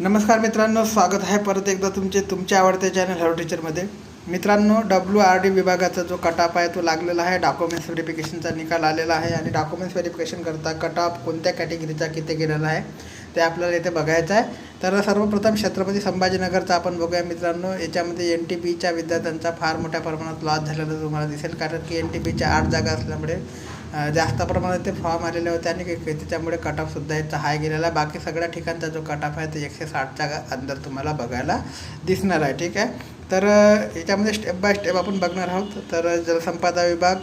नमस्कार मित्रांनो स्वागत आहे परत एकदा तुमचे तुमचे आवडते चॅनल हॅलो टीचरमध्ये मित्रांनो डब्ल्यू आर डी विभागाचा जो कटाप आहे तो लागलेला आहे. डॉक्युमेंट्स व्हेरिफिकेशनचा निकाल आलेला आहे आणि डॉक्युमेंट्स व्हेरिफिकेशन करता कटाप कोणत्या कॅटेगरीचा किती गेलेला आहे ते आपल्याला इथे बघायचं आहे. तर सर्वप्रथम छत्रपती संभाजीनगरचा आपण बघूया मित्रांनो. याच्यामध्ये एन टी बीच्या विद्यार्थ्यांचा फार मोठ्या प्रमाणात लॉस झालेला तुम्हाला दिसेल कारण की एन टी बीच्या आठ जागा असल्यामुळे जास्त प्रमाणात ते फॉर्म आलेले होते आणि त्याच्यामुळे कट ऑफसुद्धा याचा हाय गेलेला. आहे बाकी सगळ्या ठिकाणचा जो कट ऑफ आहे तो एकशे साठच्या अंदर तुम्हाला बघायला दिसणार आहे ठीक आहे? तर याच्यामध्ये स्टेप बाय स्टेप आपण बघणार आहोत. तर जलसंपदा विभाग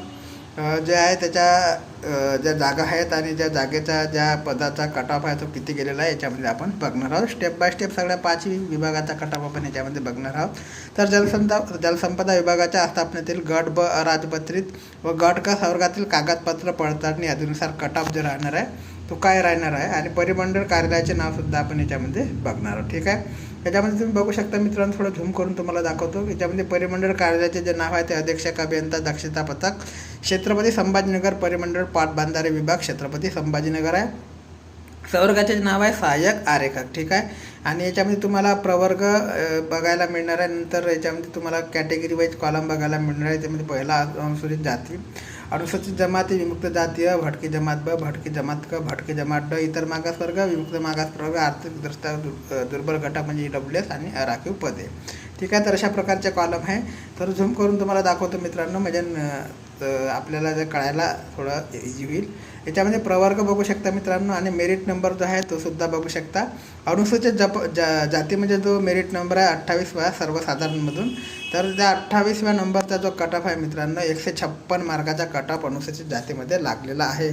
जे आहे त्याच्या ज्या जागा आहेत आणि ज्या जागेचा ज्या पदाचा कट ऑफ आहे तो किती गेलेला आहे याच्यामध्ये आपण बघणार आहोत. स्टेप बाय स्टेप सगळ्या पाचही विभागाचा कट ऑफ आपण याच्यामध्ये बघणार आहोत. तर जलसंपदा जलसंपदा विभागाच्या स्थापनेतील गट ब अराजपत्रित व गट क संवर्गातील कागदपत्र पडताळणी यादीनुसार कट ऑफ जो राहणार आहे तो काय राहणार आहे? आणि परिमंडळ कार्यालयाचे नावसुद्धा आपण याच्यामध्ये बघणार आहोत. ठीक आहे? याच्यामध्ये तुम्ही बघू शकता मित्रांनो थोडं झूम करून तुम्हाला दाखवतो. याच्यामध्ये परिमंडळ कार्यालयाचे जे नाव आहे ते अधीक्षक अभियंता दक्षता पथक छत्रपती संभाजीनगर परिमंडळ पाटबांधारे विभाग छत्रपती संभाजीनगर आहे. संवर्गाचे नाव आहे सहाय्यक आरेखक ठीक आहे? आणि याच्यामध्ये तुम्हाला प्रवर्ग बघायला मिळणार आहे. नंतर याच्यामध्ये तुम्हाला कॅटेगरी वाईज कॉलम बघायला मिळणार आहे. त्यामध्ये पहिला अनुसूचित जाती. अनुसूचित जमाती विमुक्त जातीय भटकी जमात ब भटकी जमात क भटकी जमात ड इतर मागासवर्ग विमुक्त मागासवर्ग आर्थिकदृष्ट्या दुर- दुर्बल गटा म्हणजे डब्ल्यू एस आणि राखीव पदे. ठीक आहे तर अशा प्रकारचे कॉलम आहे. तर झूम करून तुम्हाला दाखवतो मित्रांनो म्हणजे आपल्याला जे कळायला थोडं इझी होईल. याच्यामध्ये प्रवर्ग बघू शकता मित्रांनो आणि मेरिट नंबर जो आहे तो सुद्धा बघू शकता. अनुसूचित जप जा जाती म्हणजे जो मेरिट नंबर आहे अठ्ठावीस वा सर्वसाधारणमधून. तर त्या अठ्ठावीसव्या नंबरचा जो कट ऑफ आहे मित्रांनो एकशे छप्पन मार्काचा कट ऑफ अनुसूचित जातीमध्ये लागलेला आहे.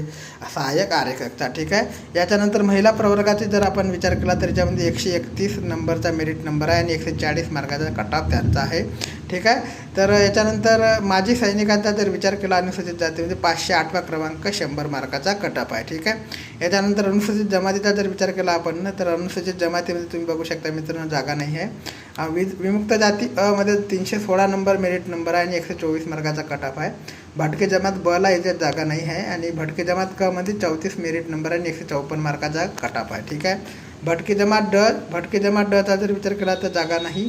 सहाय्यक आरेखकचा ठीक आहे? याच्यानंतर महिला प्रवर्गाचे जर आपण विचार केला तर याच्यामध्ये एकशे एकतीस नंबरचा मेरिट नंबर आहे आणि एकशे चाळीस मार्काचा कट ऑफ त्यांचा आहे ठीक आहे? तर याच्यानंतर माजी सैनिकांचा जर विचार केला अनुसूचित जातीमध्ये पाचशे आठवा क्रमांक शंभर मार्काचा कटअप आहे ठीक आहे? याच्यानंतर अनुसूचित जमातीचा जर विचार केला आपण ना तर अनुसूचित जमातीमध्ये तुम्ही बघू शकता मित्रांनो जागा नाही आहे. विमुक्त जाती अमध्ये तीनशे एकशे सोळा नंबर मेरिट नंबर आहे आणि एकशे चोवीस मार्काचा कटअप आहे भटके जमात बला याच्यात जागा नाही आहे आणि भटके जमात क मध्ये चौतीस मेरिट नंबर आहे आणि एकशे चौपन्न मार्काचा कटअप आहे ठीक आहे भटके जमात ड भटके जमात डचा जर विचार केला तर जागा नाही।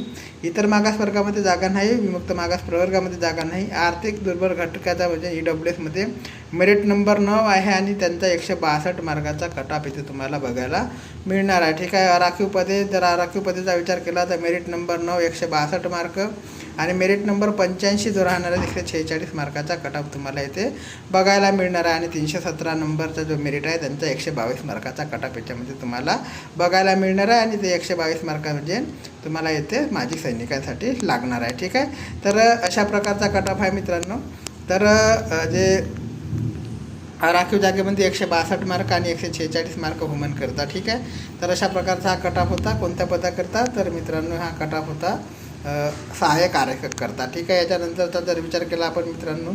इतर मागास वर्गामध्ये जागा नाही विमुक्त मागास प्रवर्गामध्ये जागा नाही। आर्थिक दुर्बल घटकाचा म्हणजे ई डब्ल्यू एसमध्ये मेरिट नंबर नऊ आहे आणि त्यांचा एकशे बासष्ट मार्काचा कटाप इथे तुम्हाला बघायला मिळणार आहे ठीक आहे? राखीव पदे जर राखीव पदेचा विचार केला तर मेरिट नंबर नऊ एकशे बासष्ट मार्क. आणि मेरिट नंबर पंच्याऐंशी जो राहणार आहे एकशे शेहेचाळीस मार्काचा कटऑफ तुम्हाला इथे बघायला मिळणार आहे. आणि तीनशे सतरा नंबरचा जो मेरिट आहे त्यांचा एकशे बावीस मार्काचा कटऑफ याच्यामध्ये तुम्हाला बघायला मिळणार आहे. आणि ते एकशे बावीस मार्का म्हणजे तुम्हाला येथे माजी सैनिकांसाठी लागणार आहे. ठीक आहे? तर अशा प्रकारचा कटऑफ आहे मित्रांनो. तर जे राखीव जागेमध्ये एकशे बासष्ट मार्क आणि एकशे शेहेचाळीस मार्क वुमन करता ठीक आहे? तर अशा प्रकारचा हा कटऑफ होता. कोणत्या पदाकरता? तर मित्रांनो हा कटऑफ होता सहाय्य सहाय्यक आरेखक करता ठीक आहे याच्यानंतरचा जर विचार केला आपण मित्रांनो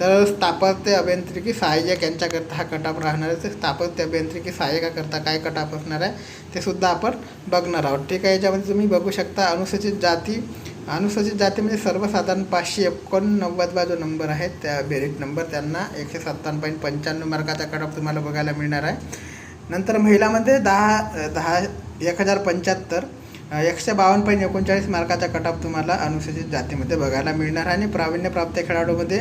तर स्थापत्य अभियांत्रिकी सहाय्यक यांच्याकरता हा कटाप राहणार आहे. तर स्थापत्य अभियांत्रिकी सहाय्यकाकरता काय कटाप असणार आहे ते सुद्धा आपण बघणार आहोत. ठीक आहे याच्यामध्ये तुम्ही बघू शकता अनुसूचित जाती अनुसूचित जाती म्हणजे सर्वसाधारण पाचशे एकोणनव्वदवा जो नंबर आहे त्या बेरीट नंबर त्यांना एकशे सत्तावन्न पॉईंट पंच्याण्णव मार्काचा कटाप तुम्हाला बघायला मिळणार आहे. नंतर महिलामध्ये दहा दहा एक हजार पंच्याहत्तर एकशे बावन्न पॉईंट एकोणचाळीस मार्काचा कटऑफ तुम्हाला अनुसूचित जातीमध्ये बघायला मिळणार आहे आणि प्रावीण्यप्राप्त खेळाडूमध्ये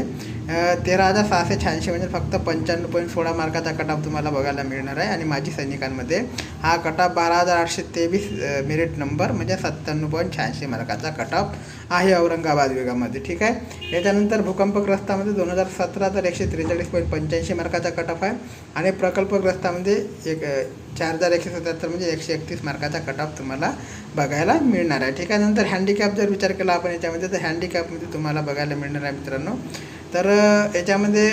तेरा हजार सहाशे शहाऐंशी म्हणजे फक्त पंच्याण्णव पॉईंट सोळा मार्काचा कटऑफ तुम्हाला बघायला मिळणार आहे. आणि माजी सैनिकांमध्ये हा कटऑफ बारा हजार आठशे तेवीस मेरिट नंबर म्हणजे सत्त्याण्णव पॉईंट शहाऐंशी मार्काचा कटऑफ आहे औरंगाबाद विभागामध्ये ठीक आहे? याच्यानंतर भूकंपग्रस्तामध्ये दोन हजार सतरा तर एकशे त्रेचाळीस पॉईंट पंच्याऐंशी मार्काचा कटऑफ आहे. आणि प्रकल्पग्रस्तामध्ये एक चार हजार एकशे सत्याहत्तर म्हणजे एकशे एकतीस मार्काचा कटऑफ तुम्हाला बघायला मिळणार आहे. ठीक आहे? नंतर हँडिकॅप जर विचार केला आपण याच्यामध्ये तर हँडिकॅपमध्ये तुम्हाला बघायला मिळणार आहे मित्रांनो. तर याच्यामध्ये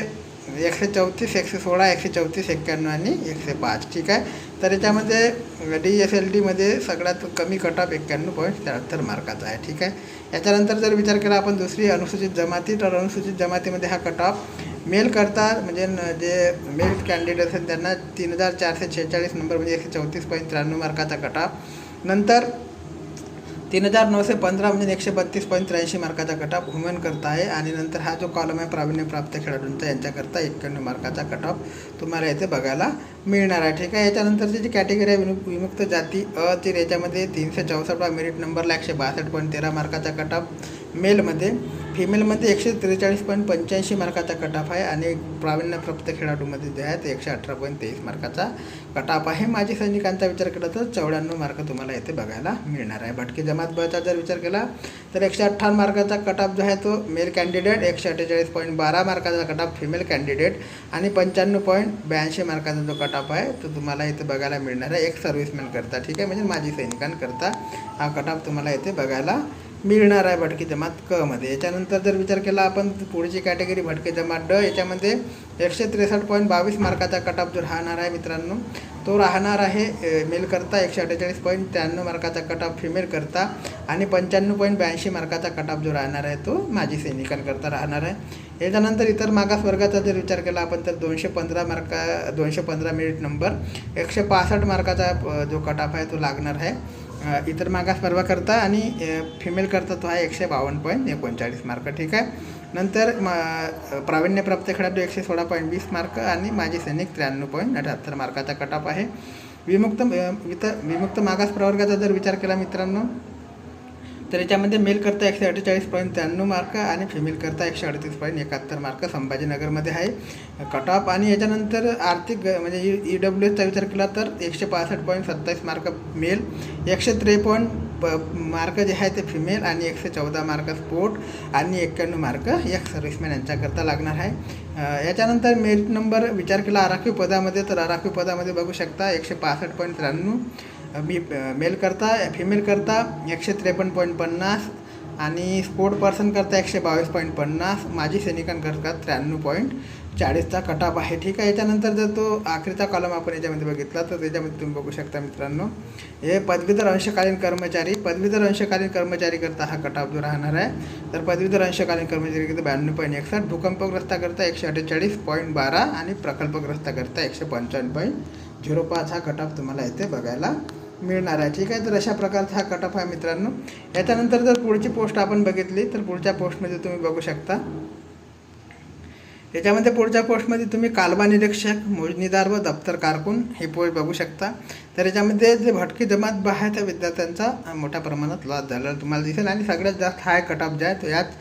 एकशे चौतीस एकशे सोळा एकशे चौतीस एक्क्याण्णव आणि एकशे पाच ठीक आहे? तर याच्यामध्ये डी एस एल डीमध्ये सगळ्यात कमी कटऑफ एक्क्याण्णव पॉईंट त्र्याहत्तर मार्काचा आहे ठीक आहे? याच्यानंतर जर विचार केला आपण दुसरी अनुसूचित जमाती तर अनुसूचित जमातीमध्ये हा कट ऑफ मेल करता म्हणजे न- जे मेल कॅन्डिडेट आहेत त्यांना तीन हजार चारशे छेचाळीस नंबर म्हणजे एकशे चौतीस पॉईंट त्र्याण्णव मार्काचा कट ऑफ नंतर तीन हजार नऊशे पंधरा म्हणजे एकशे बत्तीस पॉईंट त्र्याऐंशी मार्काचा कट ऑफ वुमेन करता आहे. आणि नंतर हा जो कॉलम आहे प्रावीण्यप्राप्त खेळाडूंचा यांच्याकरता एक्क्याण्णव मार्काचा कट ऑफ तुम्हाला इथे बघायला मिळणार आहे. ठीक आहे याच्यानंतरची जी कॅटेगरी आहे विमुक्त जाती अ ती याच्यामध्ये तीनशे चौसष्ट मेरिट नंबरला एकशे बासष्ट पॉईंट तेरा मार्काचा कट ऑफ मेलमध्ये फिमेलमध्ये एकशे त्रेचाळीस पॉईंट पंच्याऐंशी मार्काचा कट आहे आणि प्रावीण्यप्राप्त खेळाडूमध्ये जे आहे ते एकशे अठरा पॉईंट तेवीस मार्काचा कटाप आहे. माजी सैनिकांचा विचार केला तर चौऱ्याण्णव मार्क तुम्हाला येथे बघायला मिळणार आहे. भटकी जमात बचा जर विचार केला तर एकशे अठ्ठावन्न मार्काचा कट जो आहे तो मेल कॅन्डिडेट एकशे अठ्ठेचाळीस पॉईंट बारा मार्काचा कट फिमेल कॅन्डिडेट आणि पंच्याण्णव पॉईंट ब्याऐंशी मार्काचा जो कटाप आहे तो तुम्हाला इथे बघायला मिळणार आहे. एक सर्व्हिसमॅन करता ठीक आहे? म्हणजे माजी सैनिकांकरता हा कट तुम्हाला इथे बघायला मिळणार आहे भटकी जमात क मध्ये याच्यानंतर जर विचार केला आपण पुढची कॅटेगरी भटकी जमात ड याच्यामध्ये एकशे त्रेसष्ट पॉईंट बावीस मार्काचा कट ऑफ जो राहणार आहे मित्रांनो तो राहणार आहे मेल करता एकशे अठ्ठेचाळीस पॉईंट त्र्याण्णव मार्काचा कट ऑफ फिमेल करता आणि पंच्याण्णव पॉईंट ब्याऐंशी मार्काचा कट ऑफ जो राहणार आहे तो माजी सैनिकांकरता राहणार आहे. याच्यानंतर इतर मागास वर्गाचा जर विचार केला आपण तर दोनशे पंधरा मार्का दोनशे पंधरा मिनिट नंबर एकशे पासष्ट मार्काचा जो कट ऑफ आहे तो लागणार आहे. इतर मागास करता आणि फिमेल करता तो आहे एकशे बावन्न पॉईंट एकोणचाळीस मार्क ठीक आहे? नंतर म प्रावीण्यप्राप्त खेळाडू एकशे सोळा पॉईंट वीस मार्क आणि माजी सैनिक त्र्याण्णव पॉईंट अठ्याहत्तर मार्काचा कट ऑफ आहे. विमुक्त वित विमुक्त मागास प्रवर्गाचा जर विचार केला मित्रांनो तर याच्यामध्ये मेल करता एकशे अठ्ठेचाळीस पॉईंट त्र्याण्णव मार्क आणि फिमेल करता एकशे अडतीस पॉईंट एकाहत्तर मार्क संभाजीनगरमध्ये आहे. कट ऑफ आणि याच्यानंतर आर्थिक ग- म्हणजे ई डब्ल्यू एसचा विचार केला तर एकशे पासष्ट पॉईंट सत्तावीस मार्क मेल एकशे त्रेपन्न प मार्क जे आहे ते फिमेल आणि एकशे चौदा मार्क स्पोर्ट आणि एक्क्याण्णव मार्क एक सर्व्हिसमॅन यांच्याकरता लागणार आहे. याच्यानंतर मेरिट नंबर विचार केला आराखीव पदामध्ये. तर आराखीव पदामध्ये बघू शकता एकशे पासष्ट पॉईंट त्र्याण्णव मी मेल करता फिमेल करता एकशे त्रेपन्न पॉईंट पन्नास आणि स्पोर्ट पर्सन करता एकशे बावीस पॉईंट पन्नास. माजी सैनिकांकरता त्र्याण्णव पॉईंट चाळीसचा कटाप आहे. ठीक आहे याच्यानंतर जर तो आखरीचा कॉलम आपण याच्यामध्ये बघितला तर त्याच्यामध्ये तुम्ही बघू शकता मित्रांनो. हे पदवीधर अंशकालीन कर्मचारी पदवीधर अंशकालीन कर्मचारी करता हा कटाप जो राहणार आहे. तर पदवीधर अंशकालीन कर्मचारी करता ब्याण्णव पॉईंट एकसष्ट. भूकंपग्रस्ताकरता एकशे अठ्ठेचाळीस पॉईंट बारा आणि प्रकल्पग्रस्ताकरता एकशे पंचावन्न पॉईंट झिरो पाच. हा कटाप तुम्हाला इथे बघायला मिळणार आहे. ठीक आहे? तर अशा प्रकारचा हा कटअप आहे मित्रांनो. याच्यानंतर जर पुढची पोस्ट आपण बघितली तर पुढच्या पोस्टमध्ये तुम्ही बघू शकता. याच्यामध्ये पुढच्या पोस्टमध्ये तुम्ही कालवा निरीक्षक मोजणीदार व दप्तर कारकून हे पोस्ट बघू शकता. तर याच्यामध्ये जे भटकी जमात बा आहे त्या विद्यार्थ्यांचा मोठ्या प्रमाणात लॉस झालेला तुम्हाला दिसेल. आणि सगळ्यात जास्त हाय कटअप जे आहे तो याच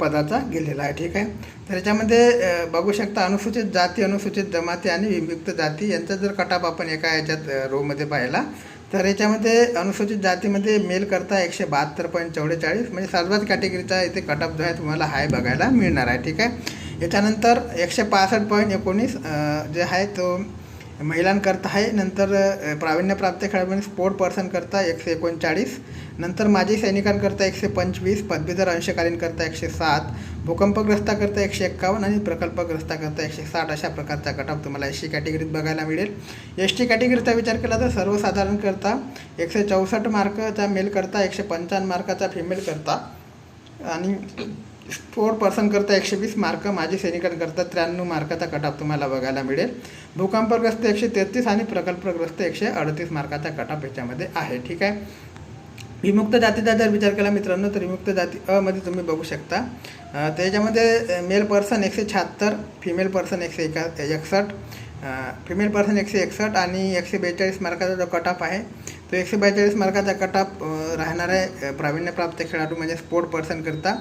पदाचा गेलेला आहे ठीक आहे? तर याच्यामध्ये बघू शकता अनुसूचित जाती अनुसूचित जमाती आणि विमुक्त जाती यांचा जर कटाप आपण एका याच्यात रोमध्ये पाहिला तर याच्यामध्ये अनुसूचित जातीमध्ये मेल करता एकशे बहात्तर पॉईंट चौवेचाळीस म्हणजे सर्वच कॅटेगरीचा इथे कटअप जो आहे तुम्हाला हाय बघायला मिळणार आहे ठीक आहे? याच्यानंतर एकशे पासष्ट पॉईंट एकोणीस जे आहे तो महिलांकरता आहे नंतर प्रावीण्यप्राप्त खेळाडू स्पोर्ट पर्सन करता एकशे एकोणचाळीस नंतर माजी सैनिकांकरता एकशे पंचवीस पदवीधर अंशकालीन करता एकशे सात भूकंपग्रस्ताकरता एकशे एक्कावन्न आणि प्रकल्पग्रस्ताकरता एकशे साठ अशा प्रकारचा कटअप तुम्हाला एस टी कॅटेगरीत बघायला मिळेल. एस टी कॅटेगरीचा विचार केला तर सर्वसाधारण करता एकशे चौसष्ट मार्कचा मेल करता एकशे पंचावन्न मार्काचा फिमेलकरता आणि स्पोर्ट पर्सनकरता एकशे वीस मार्क माजी सैनिकांकरता त्र्याण्णव मार्काचा कटाप तुम्हाला बघायला मिळेल. भूकंपग्रस्त एकशे तेहतीस आणि प्रकल्पग्रस्त एकशे अडतीस मार्काचा कटाप याच्यामध्ये आहे ठीक आहे? विमुक्त जातीचा जर विचार केला मित्रांनो तर विमुक्त जाती अ मध्ये तुम्ही बघू शकता. त्याच्यामध्ये मेल पर्सन एकशे शहात्तर फिमेल पर्सन एकशे एका एकसष्ट फिमेल पर्सन एकशे एकसष्ट आणि एकशे बेचाळीस मार्काचा जो कटअप आहे तो एकशे बेचाळीस मार्काचा कटअप राहणार आहे प्रावीण्यप्राप्त खेळाडू म्हणजे स्पोर्ट पर्सनकरता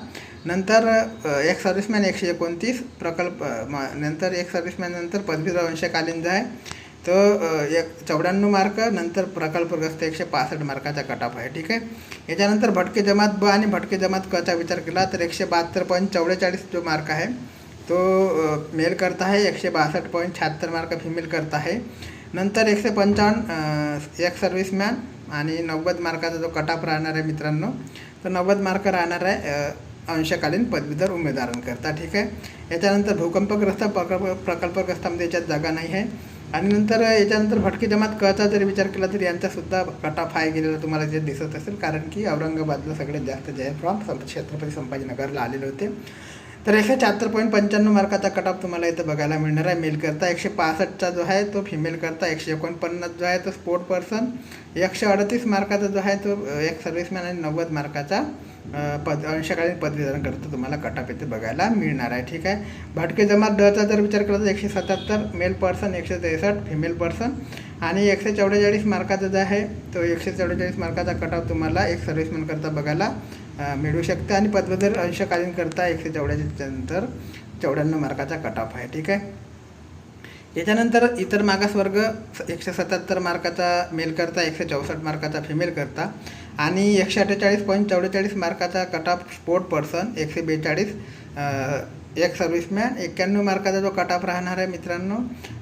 नंतर एक सर्व्हिसमॅन एकशे एकोणतीस प्रकल्प म- नंतर एक सर्व्हिसमॅन नंतर पदवीधर अंशकालीन जो आहे तो एक चौऱ्याण्णव मार्क नंतर प्रकल्पग्रस्त एकशे पासष्ट मार्काचा कटअप आहे ठीक आहे? याच्यानंतर भटके जमात ब आणि भटके जमात कचा विचार केला तर एकशे बहात्तर पॉईंट चौवेचाळीस जो मार्क आहे तो मेल करता आहे एकशे बासष्ट पॉईंट शहात्तर मार्क फिमेल करता आहे. नंतर एकशे पंचावन्न एक सर्व्हिसमॅन आणि नव्वद मार्काचा जो कटाप राहणार आहे मित्रांनो तर नव्वद मार्क राहणार आहे अंशकालीन पदवीधर उमेदवारांकरता ठीक आहे. याच्यानंतर भूकंपग्रस्त प्रकल्प प्रकल्पग्रस्तामध्ये याच्यात जागा नाही आहे. आणि नंतर याच्यानंतर भटकी जमात कचा जरी विचार केला तरी यांचासुद्धा कटाप हाय गेलेला तुम्हाला जे दिसत असेल. कारण की औरंगाबादला सगळ्यात जास्त जे आहे फ्रॉम छत्रपती संभाजीनगरला आलेले होते. तर एकशे शहात्तर पॉईंट पंच्याण्णव मार्काचा कट ऑफ तुम्हाला इथं बघायला मिळणार आहे. मेल करता एकशे पासष्टचा जो आहे तो फिमेल करता एकशे एकोणपन्नास जो आहे तो स्पोर्ट पर्सन एकशे अडतीस मार्काचा जो आहे तो एक सर्व्हिसमॅन आणि नव्वद मार्काचा पद अंशकालीन पदवीधरण करता तुम्हाला कट ऑफ इथे बघायला मिळणार आहे. ठीक आहे? भटके जमात डचा जर विचार केला तर एकशे सत्याहत्तर मेल पर्सन एकशे त्रेसष्ट फिमेल पर्सन आणि एकशे चौवेचाळीस मार्काचा जो आहे तो एकशे चौवेचाळीस मार्काचा कट ऑफ तुम्हाला एक सर्व्हिसमॅन करता बघायला मिळू शकते आणि पदवीधर अंशकालीन करता एकशे चौवेचाळीस नंतर चौऱ्याण्णव मार्काचा कट ऑफ आहे ठीक आहे? याच्यानंतर इतर मागासवर्ग एकशे सत्याहत्तर मार्काचा मेल करता एकशे चौसष्ट मार्काचा फिमेल करता आणि एकशे अठ्ठेचाळीस पॉईंट चौवेचाळीस मार्काचा कट ऑफ स्पोर्ट पर्सन एकशे बेचाळीस एक सर्व्हिसमॅन एक्क्याण्णव मार्काचा जो कट ऑफ राहणार आहे मित्रांनो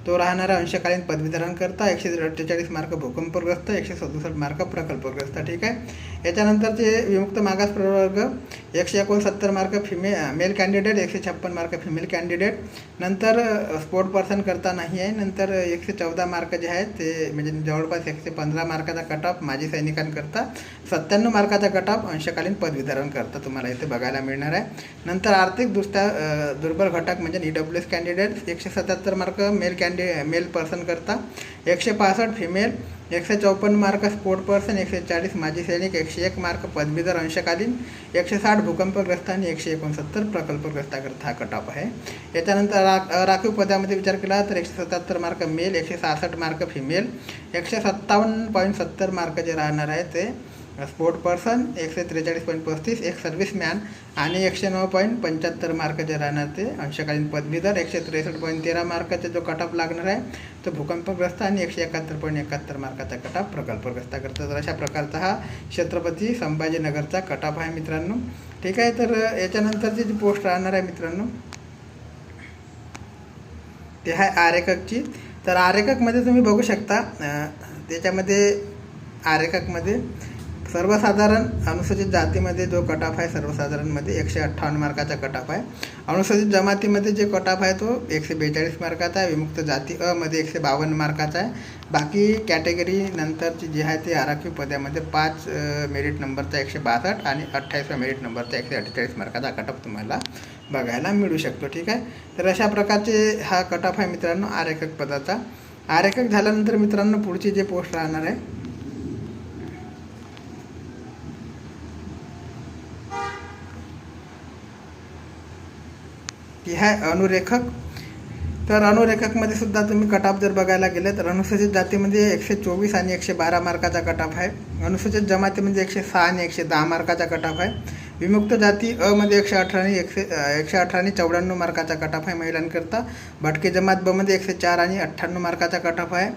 तो राहणार आहे अंशकालीन पदवीधरण करता एकशे अठ्ठेचाळीस मार्क भूकंपग्रस्त एकशे सदुसष्ट मार्क प्रकल्पग्रस्त ठीक आहे? याच्यानंतरचे विमुक्त मागास प्रवर्ग एकशे एकोणसत्तर मार्क फिमे मेल कॅन्डिडेट एकशे छप्पन मार्क फिमेल कॅन्डिडेट नंतर स्पोर्ट पर्सन करता नाही आहे. नंतर एकशे चौदा मार्क जे आहेत ते म्हणजे जवळपास एकशे पंधरा मार्काचा कट ऑफ माजी सैनिकांकरता सत्त्याण्णव मार्काचा कट ऑफ अंशकालीन पदवीधरण करता तुम्हाला इथे बघायला मिळणार आहे. नंतर आर्थिकदृष्ट्या दुर्बल घटक म्हणजे ई डब्ल्यू एस कॅन्डिडेट एकशे सत्याहत्तर mark male candidate male person करता. एकशे पासष्ट फिमेल एकशे चौपन्न मार्क स्पोर्ट पर्सन एकशे चाळीस माजी सैनिक एकशे एक मार्क पदवीधर अंशकालीन एकशे साठ भूकंपग्रस्त आणि एकशे एकोणसत्तर प्रकल्पग्रस्ताकरता हा कट ऑफ आहे. याच्यानंतर रा राखीव पदामध्ये विचार केला तर एकशे सत्याहत्तर मार्क मेल एकशे सहासष्ट मार्क फिमेल एकशे सत्तावन्न पॉईंट सत्तर मार्क जे राहणार आहे ते स्पोर्ट पर्सन एकशे त्रेचाळीस पॉईंट पस्तीस एक सर्व्हिसमॅन आणि एकशे नऊ पॉईंट पंच्याहत्तर मार्काचे राहणार ते अंशकालीन पदवीधर एकशे त्रेसष्ट पॉईंट तेरा मार्काचा जो कट ऑफ लागणार आहे तो भूकंपग्रस्त आणि एकशे एकाहत्तर पॉईंट एकाहत्तर मार्काचा कट ऑफ प्रकल्पग्रस्त तर अशा प्रकारचा हा छत्रपती संभाजीनगरचा कट ऑफ आहे मित्रांनो. ठीक आहे तर याच्यानंतरची जी पोस्ट राहणार आहे मित्रांनो ते आहे आरेखकची. तर आरेखकमध्ये तुम्ही बघू शकता त्याच्यामध्ये आरेखकमध्ये सर्वसाधारण अनुसूचित जातीमध्ये जो कट ऑफ आहे सर्वसाधारणमध्ये एकशे अठ्ठावन्न मार्काचा कट ऑफ आहे. अनुसूचित जमातीमध्ये जे कट ऑफ आहे तो एकशे बेचाळीस मार्काचा आहे. विमुक्त जाती अमध्ये एकशे बावन्न मार्काचा आहे. बाकी कॅटेगरी नंतरची जी आहे ती आराखीव पदामध्ये पाच मेरिट नंबरचा एकशे बासष्ट आणि अठ्ठावीसव्या मेरिट नंबरचा एकशे अठ्ठेचाळीस मार्काचा कट ऑफ तुम्हाला बघायला मिळू शकतो ठीक आहे? तर अशा प्रकारचे हा कट ऑफ आहे मित्रांनो आरेखक पदाचा. आरेखक झाल्यानंतर मित्रांनो पुढची जे पोस्ट राहणार आहे ती आहे अनुरेखक. तर अनुरेखकमध्ये सुद्धा तुम्ही कटाप जर बघायला गेले तर अनुसूचित जातीमध्ये म्हणजे एकशे चोवीस आणि एकशे बारा मार्काचा कटाप आहे. अनुसूचित जमातीमध्ये म्हणजे एकशे सहा आणि एकशे दहा मार्काचा कटाप आहे. विमुक्त जाती अमध्ये म्हणजे एकशे अठरा आणि एकशे एकशे अठरा आणि चौऱ्याण्णव मार्काचा कटाप आहे महिलांकरता. भटके जमात बमध्ये एकशे चार आणि अठ्ठ्याण्णव मार्काचा कटाप आहे.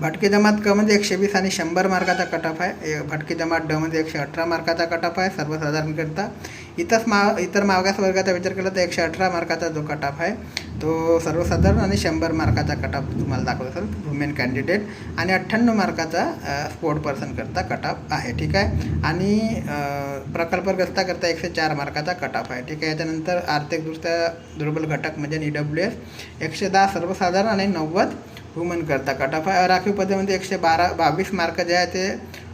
भटकी जमात क म्हणजे एकशे वीस आणि शंभर मार्काचा कट आहे. ए- जमात जमात म्हणजे एकशे अठरा मार्काचा कट आहे सर्वसाधारणकरता. इतरच मा इतर मागास वर्गाचा विचार केला तर एकशे अठरा मार्काचा जो कट आहे तो सर्वसाधारण आणि शंभर मार्काचा कटअप तुम्हाला दाखवत असेल वुमेन कॅन्डिडेट आणि अठ्ठ्याण्णव मार्काचा स्पोर्ट पर्सनकरता कटअप आहे ठीक आहे? आणि प्रकल्पग्रस्ताकरता एकशे चार मार्काचा कटअप आहे ठीक आहे? याच्यानंतर आर्थिकदृष्ट्या दुर्बल घटक म्हणजे ई डब्ल्यू एस एकशे दहा सर्वसाधारण आणि नव्वद वुमन करता. कट ऑफ आहे. राखीव पदेमध्ये एकशे बारा बावीस मार्क जे आहे ते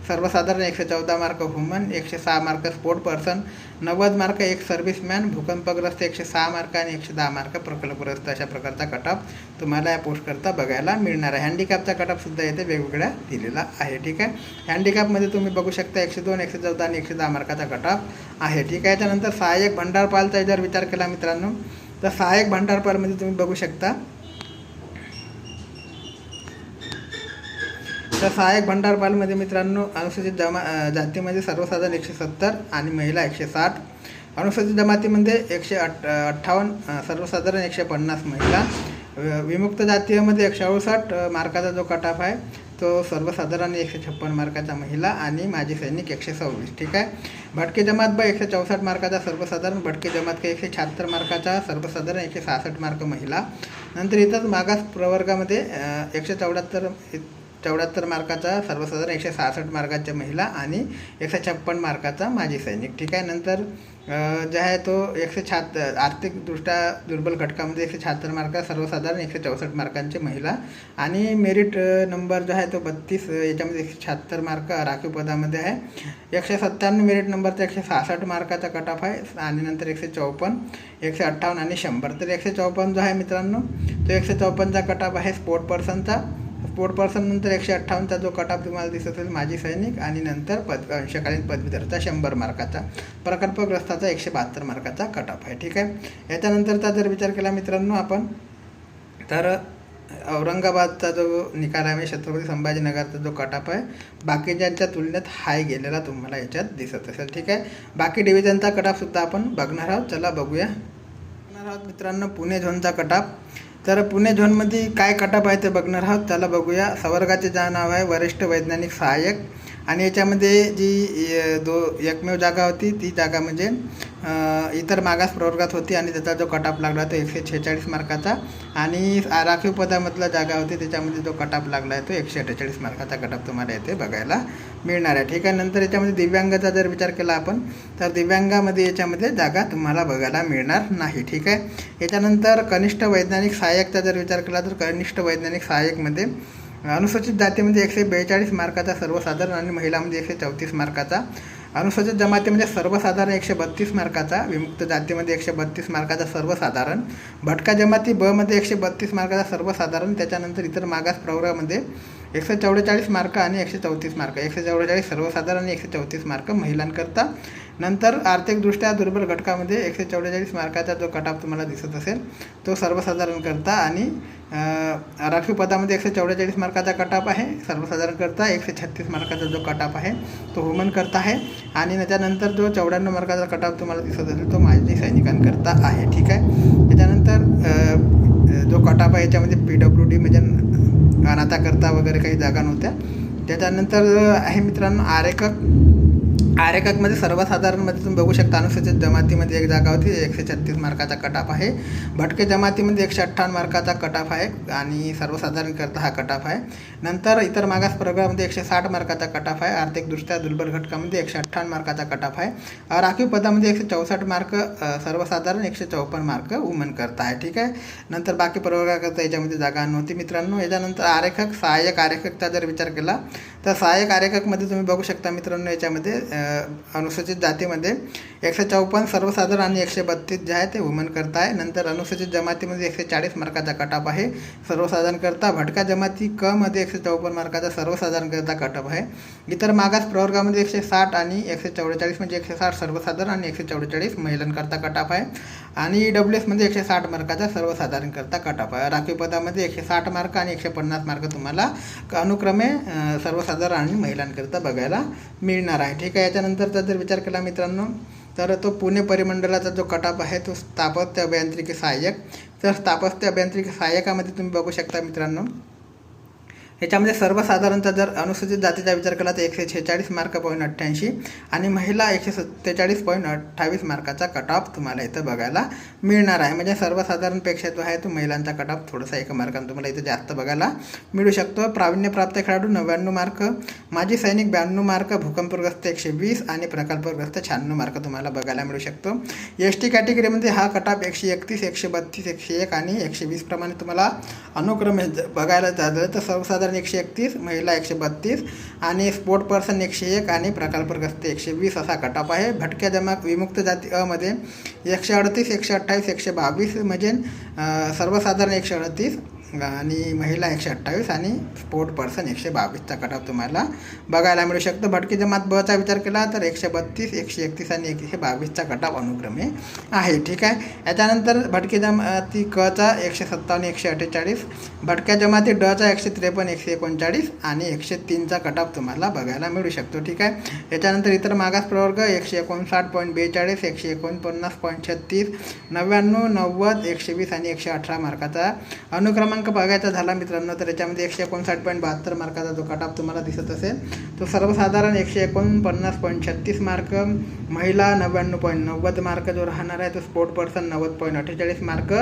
सर्वसाधारण एकशे चौदा मार्क वुमन एकशे सहा मार्क स्पोर्ट पर्सन नव्वद मार्क एक सर्व्हिसमॅन भूकंपग्रस्त एकशे सहा मार्क आणि एकशे दहा मार्क प्रकल्पग्रस्त अशा प्रकारचा कट ऑफ तुम्हाला या पोस्टकरता बघायला मिळणार आहे. हँडिकॅपचा कट ऑफसुद्धा येथे वेगवेगळ्या दिलेला आहे. ठीक आहे? हँडिकॅपमध्ये तुम्ही बघू शकता एकशे दोन एकशे चौदा आणि एकशे दहा मार्काचा कट ऑफ आहे. ठीक आहे? त्यानंतर सहाय्यक भंडारपालचा जर विचार केला मित्रांनो तर सहाय्यक भंडारपालमध्ये तुम्ही बघू शकता तर सहाय्यक भंडारपालमध्ये मित्रांनो अनुसूचित जमा जातीमध्ये सर्वसाधारण एकशे सत्तर आणि महिला एकशे साठ. अनुसूचित जमातीमध्ये एकशे अठ अठ्ठावन्न सर्वसाधारण एकशे पन्नास महिला. विमुक्त जातीयमध्ये एकशे अडुसष्ट मार्काचा जो कट ऑफ आहे तो सर्वसाधारण एकशे छप्पन मार्काचा महिला आणि माजी सैनिक एकशे सव्वीस ठीक आहे? भटके जमात ब एकशे चौसष्ट मार्काचा सर्वसाधारण भटके जमात का एकशे शहात्तर मार्काचा सर्वसाधारण एकशे सहासष्ट मार्क महिला. नंतर इथंच मागास प्रवर्गामध्ये एकशे चौऱ्याहत्तर चौऱ्याहत्तर मार्काचा सर्वसाधारण एकशे सहासष्ट मार्काच्या महिला आणि एकशे छप्पन मार्काचा माजी सैनिक. ठीक आहे नंतर जे आहे तो एकशे शहात्तर आर्थिकदृष्ट्या दुर्बल घटकामध्ये एकशे शहात्तर मार्क सर्वसाधारण एकशे चौसष्ट मार्कांचे महिला आणि मेरिट नंबर जो आहे तो बत्तीस याच्यामध्ये एकशे शहात्तर मार्क राखीव पदामध्ये आहे. एकशे सत्त्याण्णव मेरिट नंबरचा एकशे सहासष्ट मार्काचा कट ऑफ आहे आणि नंतर एकशे चौपन्न एकशे अठ्ठावन्न आणि शंभर. तर एकशे चौपन्न जो आहे मित्रांनो तो एकशे चौपन्नचा कट ऑफ आहे स्पोर्ट पर्सनचा. स्पोर्ट पर्सन नंतर एकशे अठ्ठावन्नचा जो कट ऑफ तुम्हाला दिसत असेल माजी सैनिक आणि नंतर पद अंशकालीन पदवीधरचा शंभर मार्काचा प्रकल्पग्रस्ताचा एकशे बहात्तर मार्काचा कट ऑफ आहे ठीक आहे? याच्यानंतरचा जर विचार केला मित्रांनो आपण तर औरंगाबादचा जो निकाल आहे म्हणजे छत्रपती संभाजीनगरचा जो कट ऑफ आहे बाकीच्यांच्या तुलनेत हाय गेलेला तुम्हाला याच्यात दिसत असेल ठीक आहे? बाकी डिव्हिजनचा कट ऑफ सुद्धा आपण बघणार आहोत चला बघूया. बघणार आहोत मित्रांनो पुणे झोनचा कटाप तर पुणे झोनमध्ये काय कटाप आहे ते बघणार आहोत. त्याला बघूया. संवर्गाचे ज्या नाव आहे वरिष्ठ वैज्ञानिक सहाय्यक. आणि याच्यामध्ये जी दो एकमेव जागा होती ती जागा म्हणजे इतर मागास प्रवर्गात होती आणि त्याचा जो कटाप लागला तो एकशे छेचाळीस मार्काचा आणि राखीव पदामधला जागा होती त्याच्यामध्ये जो कटाप लागला आहे तो एकशे अठ्ठेचाळीस मार्काचा कटाप तुम्हाला येथे बघायला मिळणार आहे. ठीक आहे नंतर याच्यामध्ये दिव्यांगाचा जर विचार केला आपण तर दिव्यांगामध्ये याच्यामध्ये जागा तुम्हाला बघायला मिळणार नाही. ठीक आहे याच्यानंतर कनिष्ठ वैज्ञानिक सहाय्यकचा जर विचार केला तर कनिष्ठ वैज्ञानिक सहाय्यकमध्ये अनुसूचित जातीमध्ये एकशे बेचाळीस मार्काचा सर्वसाधारण आणि महिलामध्ये एकशे चौतीस मार्काचा अनुसूचित जमातीमध्ये सर्वसाधारण एकशे बत्तीस मार्काचा विमुक्त जातीमध्ये एकशे बत्तीस मार्काचा सर्वसाधारण भटका जमाती बमध्ये एकशे बत्तीस मार्काचा सर्वसाधारण त्याच्यानंतर इतर मागास प्रवर्गामध्ये एकशे चौवेचाळीस मार्क आणि एकशे चौतीस मार्क. एकशे चौवेचाळीस सर्वसाधारण आणि एकशे चौतीस मार्क महिलांकरता. नंतर आर्थिकदृष्ट्या दुर्बल घटकामध्ये एकशे चौवेचाळीस मार्काचा जो कटाप तुम्हाला दिसत असेल तो सर्वसाधारण करता आणि राखीव पदामध्ये एकशे चौवेचाळीस मार्काचा कटाप आहे. सर्वसाधारणकरता एकशे छत्तीस मार्काचा जो कटाप आहे तो वुमन करता आहे. आणि त्याच्यानंतर जो चौऱ्याण्णव मार्काचा कटाप तुम्हाला दिसत असेल तो माजी सैनिकांकरता आहे. ठीक आहे? त्याच्यानंतर जो कटाप आहे याच्यामध्ये पी डब्ल्यू डी म्हणजे अनाथाकरता वगैरे काही जागा नव्हत्या. त्याच्यानंतर आहे मित्रांनो आरेखक. आरेखकमध्ये सर्वसाधारणमध्ये तुम्ही बघू शकता अनुसूचित जमातीमध्ये एक जागा होती एकशे छत्तीस मार्काचा कटाप आहे. भटके जमातीमध्ये एकशे अठ्ठावन्न मार्काचा कटाप आहे आणि सर्वसाधारणकरता हा कटाप आहे. नंतर इतर मागास प्रवर्गामध्ये एकशे साठ मार्काचा कटाप आहे. आर्थिकदृष्ट्या दुर्बल घटकामध्ये एकशे अठ्ठावन्न मार्काचा कटाप आहे. राखीव पदामध्ये एकशे चौसष्ट मार्क सर्वसाधारण एकशे चौपन्न मार्क वुमन करता आहे. ठीक आहे? नंतर बाकी प्रवर्गाकरता याच्यामध्ये जागा नव्हती मित्रांनो. याच्यानंतर आरेखक सहाय्यक आरेखकचा जर विचार केला तर सहाय्यक आरेखकमध्ये तुम्ही बघू शकता मित्रांनो याच्यामध्ये अनुसूचित जातीमध्ये एकशे चौपन्न सर्वसाधारण आणि एकशे बत्तीस जे आहे ते वुमन करता आहे नंतर अनुसूचित जमातीमध्ये एकशे चाळीस मार्काचा कटाप आहे. सर्वसाधारणकरता भटका जमाती क मध्ये एकशे चौपन्न मार्काचा सर्वसाधारणकरता कटाप आहे. इतर मागास प्रवर्गामध्ये एकशे साठ आणि एकशे चौवेचाळीस म्हणजे एकशे साठ सर्वसाधारण आणि एकशे चौवेचाळीस महिलांकरता कटाप आहे. आणि ई डब्ल्यू एसमध्ये एकशे साठ मार्काचा सर्वसाधारणकरता कटाप आहे. राखीव पदामध्ये एकशे साठ मार्क आणि एकशे पन्नास मार्क तुम्हाला अनुक्रमे सर्वसाधारण आणि महिलांकरता बघायला मिळणार आहे. ठीक आहे. याच्यानंतरचा जर विचार केला मित्रांनो तर तो पुणे परिमंडळाचा जो कटाप आहे तो स्थापत्य अभियांत्रिकी सहाय्यक. तर स्थापत्य अभियांत्रिकी सहाय्यकामध्ये तुम्ही बघू शकता मित्रांनो ह्याच्यामध्ये सर्वसाधारणतः जर अनुसूचित जातीचा विचार केला तर एकशे छेचाळीस मार्क पॉईंट अठ्ठ्याऐंशी आणि महिला एकशे सत्तेचाळीस पॉईंट अठ्ठावीस मार्काचा कट ऑफ तुम्हाला इथं बघायला मिळणार आहे. म्हणजे सर्वसाधारणपेक्षा जो आहे तो महिलांचा कट ऑफ थोडासा एका मार्काने तुम्हाला इथं जास्त बघायला मिळू शकतो. प्रावीण्यप्राप्त खेळाडू नव्याण्णव मार्क माजी सैनिक ब्याण्णव मार्क भूकंपग्रस्त एकशे वीस आणि प्रकल्पग्रस्त शहाण्णव मार्क तुम्हाला बघायला मिळू शकतो. एस टी कॅटेगरीमध्ये हा कट ऑफ एकशे एकतीस एकशे बत्तीस एकशे एक आणि एकशे वीसप्रमाणे तुम्हाला अनुक्रमे ज- बघायला झालं तर सर्वसाधारण एकशे एकतीस महिला एकशे बत्तीस आणि स्पोर्ट पर्सन एकशे एक आणि प्रकल्पग्रस्त एकशे वीस असा कटाप आहे. भटक्या जमात विमुक्त जाती अमध्ये एकशे अडतीस एकशे अठ्ठावीस एकशे बावीस म्हणजे सर्वसाधारण एकशे अडतीस. आणि महिला एकशे अठ्ठावीस आणि स्पोर्ट पर्सन एकशे बावीसचा कटाव तुम्हाला बघायला मिळू शकतो. भटकी जमात बचा विचार केला तर एकशे बत्तीस एकशे एकतीस आणि एकशे बावीसचा कटाप अनुक्रमे आहे. ठीक आहे? याच्यानंतर भटकी जमाती कचा एकशे सत्तावन्न एकशे अठ्ठेचाळीस भटक्या जमाती डचा एकशे त्रेपन्न एकशे एकोणचाळीस आणि एकशे तीनचा कटाव तुम्हाला बघायला मिळू शकतो. ठीक आहे? याच्यानंतर इतर मागास प्रवर्ग एकशे एकोणसाठ पॉईंट बेचाळीस एकशे एकोणपन्नास पॉईंट छत्तीस नव्याण्णव नव्वद एकशे वीस आणि एकशे अठरा मार्काचा अनुक्रमांक क्रमांक बघायचा झाला मित्रांनो तर याच्यामध्ये एकशे एकोणसाठ पॉईंट बहात्तर मार्काचा जो कटाप तुम्हाला दिसत असेल तो सर्वसाधारण एकशे एकोणपन्नास पॉईंट छत्तीस मार्क महिला नव्याण्णव पॉईंट नव्वद मार्क जो राहणार आहे तो स्पोर्ट पर्सन नव्वद पॉईंट अठ्ठेचाळीस मार्क.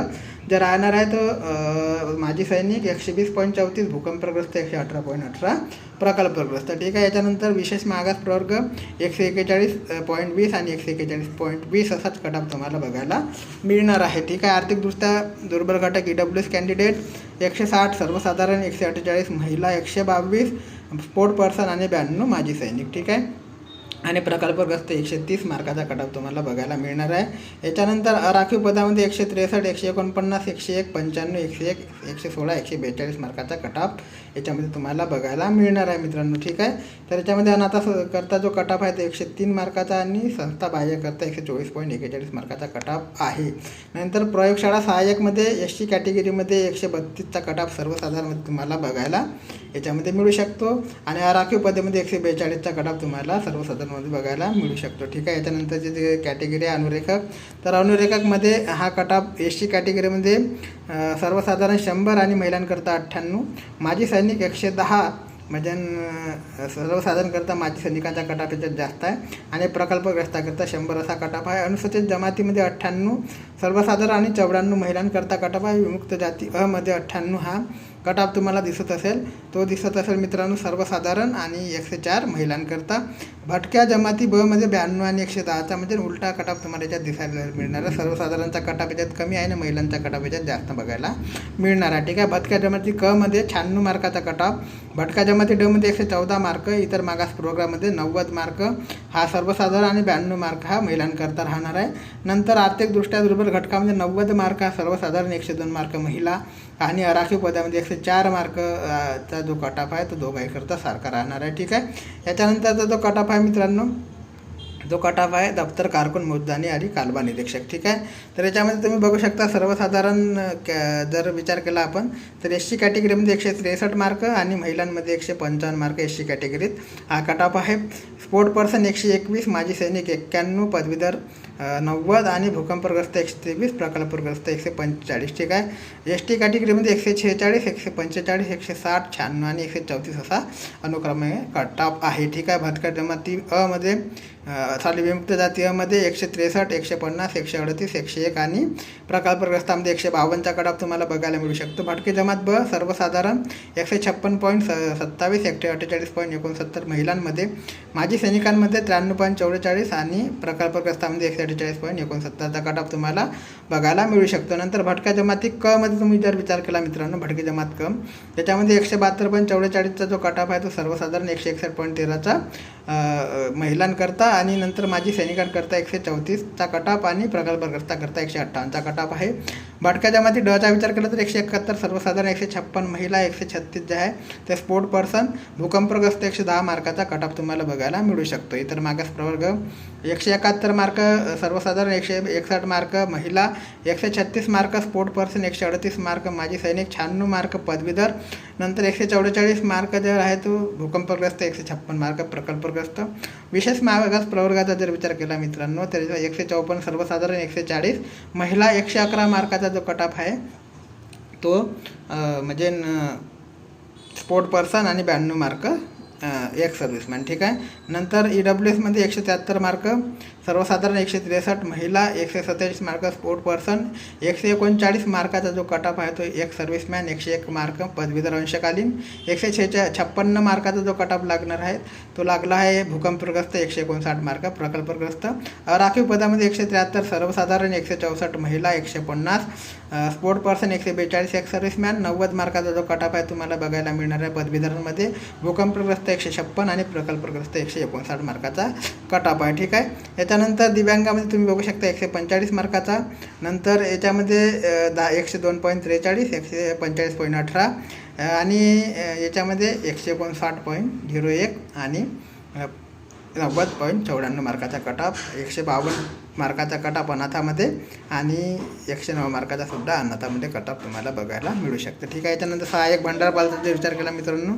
जे राहणार आहे तो माजी सैनिक एकशे वीस पॉईंट चौतीस भूकंपग्रस्त एकशे अठरा पॉईंट अठरा. प्रकल्पग्रस्त ठीक आहे याच्यानंतर विशेष मागास प्रवर्ग एकशे एकेचाळीस पॉईंट वीस आणि एकशे एकेचाळीस पॉईंट वीस असाच कटअप तुम्हाला बघायला मिळणार आहे. ठीक आहे आर्थिकदृष्ट्या दुर्बल घटक ई डब्ल्यू एस कॅन्डिडेट एकशे साठ सर्वसाधारण एकशे अठ्ठेचाळीस महिला एकशे बावीस स्पोर्ट पर्सन आणि ब्याण्णव माजी सैनिक. ठीक आहे? आणि प्रकल्पग्रस्त एकशे तीस मार्काचा कटाप तुम्हाला बघायला मिळणार आहे. याच्यानंतर अराखीव पदामध्ये एकशे त्रेसष्ट एकशे एकोणपन्नास एकशे एक पंच्याण्णव एकशे एक एकशे सोळा एकशे बेचाळीस मार्काचा कटाप याच्यामध्ये तुम्हाला बघायला मिळणार आहे मित्रांनो. ठीक आहे? तर याच्यामध्ये अनाथा स- करता जो कटाप आहे तो एकशे तीन मार्काचा आणि संस्था बाह्य करता एकशे चोवीस पॉईंट एकेचाळीस मार्काचा कटाप आहे. नंतर प्रयोगशाळा सहाय्यकमध्ये एस सी कॅटेगरीमध्ये एकशे बत्तीसचा कटाप सर्वसाधारणमध्ये तुम्हाला बघायला याच्यामध्ये मिळू शकतो. आणि राखीव पदेमध्ये एकशे बेचाळीसचा कटाप तुम्हाला सर्वसाधारण सर्वसाधारणमध्ये बघायला मिळू शकतो. ठीक आहे? याच्यानंतरची जे कॅटेगरी आहे अनुरेखक तर अनुरेखकमध्ये हा कटाप एस सी कॅटेगरीमध्ये सर्वसाधारण शंभर आणि महिलांकरता अठ्ठ्याण्णव माजी सैनिक एकशे दहा म्हणजे सर्वसाधारणकरता माजी सैनिकांचा कटाप याच्यात जास्त आहे. आणि प्रकल्पग्रस्ताकरता शंभर असा कटाप आहे. अनुसूचित जमातीमध्ये अठ्ठ्याण्णव सर्वसाधारण आणि चौऱ्याण्णव महिलांकरता कटाप आहे. विमुक्त जाती अमध्ये अठ्ठ्याण्णव हा कटाप तुम्हाला दिसत असेल. तो दिसत असेल मित्रांनो सर्वसाधारण आणि एकशे चार महिलांकरता. भटक्या जमाती ब म्हणजे ब्याण्णव आणि एकशे दहाचा म्हणजे उलटा कटाप तुम्हाला याच्यात दिसायला मिळणार आहे. सर्वसाधारणचा कटाप याच्यात कमी आहे आणि महिलांचा कटाप याच्यात जास्त बघायला मिळणार आहे. ठीक आहे? भटक्या जमाती क मध्ये शहाण्णव मार्काचा कटाप भटका जमाती ड एकशे चौदा मार्क इतर मागास प्रोग्राममध्ये नव्वद मार्क. हा सर्वसाधारण आणि ब्याण्णव मार्क हा महिलांकरता राहणार आहे. नंतर आर्थिकदृष्ट्या दुर्बल घटकामध्ये नव्वद मार्क हा सर्वसाधारण एकशे दोन मार्क महिला. आणि राखीव पदामध्ये एकशे चार मार्क चा जो कटाप आहे तो दोघांकरता सारखा राहणार आहे. ठीक आहे? याच्यानंतरचा जो कटाप आहे मित्रांनो जो कटाप आहे दफ्तर कारकून मुद्दानी आणि कालबा निरीक्षक ठीक आहे? तर याच्यामध्ये तुम्ही बघू शकता सर्वसाधारण कॅ- जर विचार केला आपण तर एस सी कॅटेगरीमध्ये एकशे त्रेसष्ट मार्क आणि महिलांमध्ये एकशे पंचावन्न मार्क एस सी कॅटेगरीत हा कटाप आहे. स्पोर्ट पर्सन एकशे एकवीस माजी सैनिक एक्क्याण्णव पदवीधर नव्वद आणि भूकंपग्रस्त एकशे तेवीस प्रकल्पग्रस्त एकशे पंचेचाळीस. ठीक आहे? एस टी कॅटेगरीमध्ये एकशे छेचाळीस एकशे पंचेचाळीस एकशे साठ शहाण्णव आणि एकशे चौतीस असा अनुक्रमे कटाप आहे. ठीक आहे? भटक्या जमाती अमध्ये सॉरी विमुक्त जाती अमध्ये एकशे त्रेसष्ट एकशे पन्नास एकशे अडतीस एकशे एक आणि प्रकल्पग्रस्तामध्ये एकशे बावन्नचा कटाप तुम्हाला बघायला मिळू शकतो. भटके जमात ब सर्वसाधारण एकशे छप्पन पॉईंट स सत्तावीस एकशे अठ्ठेचाळीस पॉईंट एकोणसत्तर महिलांमध्ये माजी सैनिकांमध्ये त्र्याण्णव पॉईंट चौवेचाळीस आणि प्रकल्पग्रस्तामध्ये एकशे अठ्ठेचाळीस पॉईंट एकोणसत्तरचा कटाप तुम्हाला बघायला मिळू शकतो. नंतर भटक्या जमाती क मध्ये तुम्ही जर विचार केला मित्रांनो भटकी जमात कम. त्याच्यामध्ये एकशे बहात्तर पॉईंट चौवेचाळीसचा जो कटाप आहे तो सर्वसाधारण एकशे एकसष्ट पॉईंट तेराचा महिलांकरता आणि नंतर माजी सैनिकांकरता एकशे चौतीसचा कटाप आणि प्रकल्पग्रस्ताकरता एकशे अठ्ठावन्नचा कटाप आहे. भटक्या जमाती डचा विचार केला तर एकशे एकाहत्तर सर्वसाधारण एकशे छप्पन महिला एकशे छत्तीस जे आहे ते स्पोर्ट पर्सन भूकंपग्रस्त एकशे दहा मार्काचा कटअप तुम्हाला बघायला मिळू शकतो इतर मागास प्रवर्ग एकशे एकाहत्तर मार्क सर्वसाधारण एकशे एकसष्ट मार्क महिला एकशे छत्तीस मार्क स्पोर्ट पर्सन एकशे अडतीस मार्क माजी सैनिक शहाण्णव मार्क पदवीधर नंतर एकशे चौवेचाळीस मार्क जर आहे तो भूकंपग्रस्त एकशे छप्पन मार्क प्रकल्पग्रस्त. विशेष मागास प्रवर्गाचा जर विचार केला मित्रांनो तर एकशे चौपन्न सर्वसाधारण एकशे चाळीस महिला एकशे अकरा मार्काचा जो कटाप आहे तो म्हणजे स्पोर्ट पर्सन आणि ब्याण्णव मार्क एक सर्व्हिसमॅन ठीक आहे? नंतर ई डब्ल्यू एसमध्ये एकशे त्र्याहत्तर मार्क सर्वसाधारण एकशे त्रेसष्ट महिला एकशे सत्तेचाळीस मार्क स्पोर्ट पर्सन एकशे एकोणचाळीस मार्काचा जो कटाप आहे तो एक सर्व्हिसमॅन एकशे एक मार्क पदवीधर अंशकालीन एकशे छेचा छप्पन्न मार्काचा जो कटाप लागणार आहे तो लागला आहे भूकंपग्रस्त एकशे एकोणसाठ मार्क प्रकल्पग्रस्त. राखीव पदामध्ये एकशे त्र्याहत्तर सर्वसाधारण एकशे चौसष्ट महिला एकशे पन्नास. स्पोर्ट पर्सन एकशे बेचाळीस एक सर्व्हिसमॅन. नव्वद मार्काचा जो कटाप आहे तुम्हाला बघायला मिळणार आहे पदवीधरांमध्ये. भूकंपग्रस्त एकशे छप्पन आणि प्रकल्पग्रस्त एकशे एकोणसाठ मार्काचा कटाप आहे. ठीक आहे? त्याच्यानंतर दिव्यांगामध्ये तुम्ही बघू शकता एकशे पंचेचाळीस मार्काचा. नंतर याच्यामध्ये दहा एकशे दोन पॉईंट त्रेचाळीस एकशे पंचेचाळीस पॉईंट अठरा आणि याच्यामध्ये एकशे एकोणसाठ पॉईंट झिरो एक आणि नव्वद पॉईंट चौऱ्याण्णव मार्काचा कट ऑफ एकशे बावन्न. मार्काचा कटाप अनाथामध्ये आणि एकशे नऊ मार्काचा सुद्धा अनाथामध्ये कटाप तुम्हाला बघायला मिळू शकतं. ठीक आहे याच्यानंतर सहाय्यक भांडारपालचा जर विचार केला मित्रांनो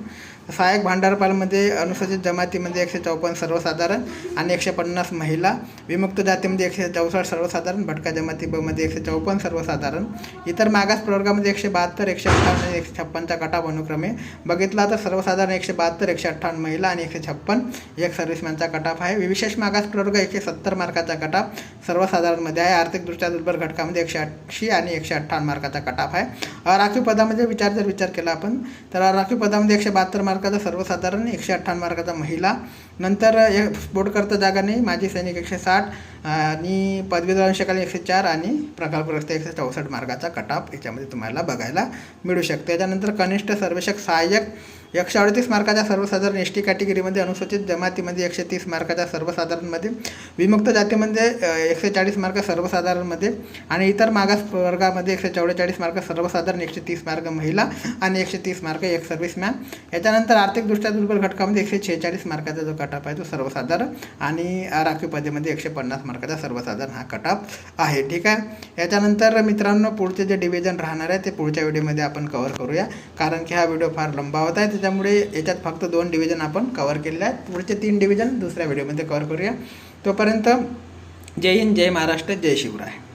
सहाय्यक भांडारपालमध्ये अनुसूचित जमातीमध्ये एकशे चौपन्न सर्वसाधारण आणि एकशे पन्नास महिला विमुक्त जातीमध्ये एकशे चौसष्ट सर्वसाधारण भटका जमाती बमध्ये एकशे चौपन्न सर्वसाधारण इतर मागास प्रवर्गामध्ये एकशे बहात्तर एकशे अठ्ठावन्न आणि एकशे छप्पनचा कटाप अनुक्रमे बघितला तर सर्वसाधारण एकशे बहात्तर एकशे अठ्ठावन्न महिला आणि एकशे छप्पन एक सर्व्हिसमॅनचा कटाप आहे. विशेष मागास प्रवर्ग एकशे सत्तर मार्काचा कटाप सर्वसाधारणमध्ये आहे. आर्थिकदृष्ट्या दुर्बल घटकामध्ये एकशे ऐंशी आणि एकशे अठ्ठावन्न मार्काचा कटाप आहे. राखीव पदामध्ये विचार जर विचार केला आपण तर राखीव पदामध्ये एकशे बहात्तर मार्काचा सर्वसाधारण एकशे अठ्ठावन्न मार्काचा महिला. नंतर एक स्फोटकर्ता जागा नाही माजी सैनिक एकशे साठ आणि पदवीधर अंशकालीन एकशे चार आणि प्रकल्पग्रस्त एकशे चौसष्ट मार्काचा कटाप याच्यामध्ये तुम्हाला बघायला मिळू शकतो. त्याच्यानंतर कनिष्ठ सर्वेक्षक सहाय्यक एकशे अडतीस मार्काच्या सर्वसाधारण एस टी कॅटेगरीमध्ये अनुसूचित जमातीमध्ये एकशे तीस मार्काच्या सर्वसाधारणमध्ये विमुक्त जातीमध्ये एकशे चाळीस मार्क सर्वसाधारणमध्ये आणि इतर मागास वर्गामध्ये एकशे चौवेचाळीस मार्क सर्वसाधारण एकशे तीस मार्क महिला आणि एकशे तीस मार्क एक सर्व्हिसमॅन याच्यानंतर आर्थिकदृष्ट्या दुर्बल घटकामध्ये एकशे छेचाळीस मार्काचा जो कटअप आहे तो सर्वसाधारण आणि राखीव पदेमध्ये एकशे पन्नास मार्काचा सर्वसाधारण हा कटअप आहे. ठीक आहे? याच्यानंतर मित्रांनो पुढचे जे डिव्हिजन राहणार आहे ते पुढच्या व्हिडिओमध्ये आपण कव्हर करूया. कारण की हा व्हिडिओ फार लंबा होत आहे त्याच्यामुळे याच्यात फक्त दोन डिव्हिजन आपण कवर केलेले आहेत. पुढचे तीन डिव्हिजन दुसऱ्या व्हिडिओमध्ये कवर करूया. तोपर्यंत जय हिंद जय महाराष्ट्र जय शिवराय.